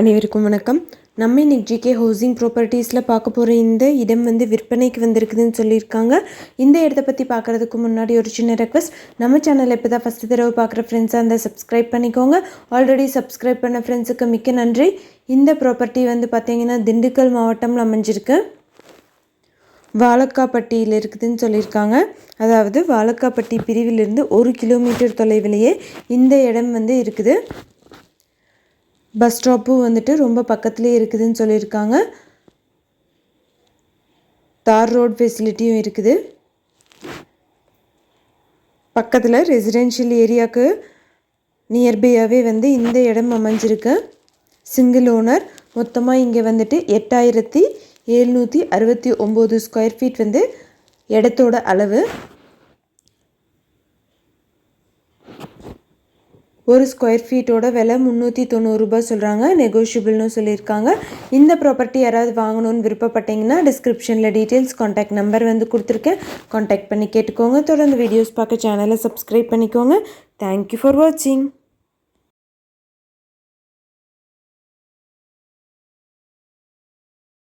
அனைவருக்கும் வணக்கம். நம்ம இன்னைக்கு ஜிகே ஹவுசிங் ப்ராப்பர்ட்டிஸில் பார்க்க போகிற இந்த இடம் வந்து விற்பனைக்கு வந்திருக்குதுன்னு சொல்லியிருக்காங்க. இந்த இடத்த பற்றி பார்க்குறதுக்கு முன்னாடி ஒரு சின்ன ரெக்வஸ்ட் நம்ம சேனலில் இப்போ தான் ஃபஸ்ட்டு தடவை பார்க்குற ஃப்ரெண்ட்ஸாக இருந்தால் சப்ஸ்கிரைப் பண்ணிக்கோங்க. ஆல்ரெடி சப்ஸ்கிரைப் பண்ண ஃப்ரெண்ட்ஸுக்கு மிக்க நன்றி. இந்த ப்ராப்பர்ட்டி வந்து பார்த்திங்கன்னா திண்டுக்கல் மாவட்டம்ல அமைஞ்சிருக்கு. வாழக்காப்பட்டியில் இருக்குதுன்னு சொல்லியிருக்காங்க. அதாவது வாழக்காப்பட்டி பிரிவிலிருந்து ஒரு கிலோமீட்டர் தொலைவிலேயே இந்த இடம் வந்து இருக்குது. பஸ் ஸ்டாப்பும் வந்துட்டு ரொம்ப பக்கத்துலேயே இருக்குதுன்னு சொல்லியிருக்காங்க. தார் ரோட் ஃபெசிலிட்டியும் இருக்குது. பக்கத்தில் ரெசிடென்ஷியல் ஏரியாவுக்கு நியர்பையாகவே வந்து இந்த இடம் அமைஞ்சிருக்கு. சிங்கிள் ஓனர் மொத்தமாக இங்கே வந்துட்டு எட்டாயிரத்தி எழுநூற்றி அறுபத்தி ஒம்பது ஸ்கொயர் ஃபீட் வந்து இடத்தோட அளவு. ஒரு ஸ்கொயர் ஃபீட்டோட விலை முந்நூற்றி தொண்ணூறுரூபா சொல்கிறாங்க நெகோஷியபிள்னு சொல்லியிருக்காங்க. இந்த ப்ராப்பர்ட்டி யாராவது வாங்கணும்னு விருப்பப்பட்டீங்கன்னா டிஸ்கிரிப்ஷனில் டீட்டெயில்ஸ் காண்டாக்ட் நம்பர் வந்து கொடுத்துருக்கேன். காண்டாக்ட் பண்ணி கேட்டுக்கோங்க. தொடர்ந்து வீடியோஸ் பார்க்க சேனலை சப்ஸ்கிரைப் பண்ணிக்கோங்க. தேங்க்யூ ஃபார் வாட்சிங்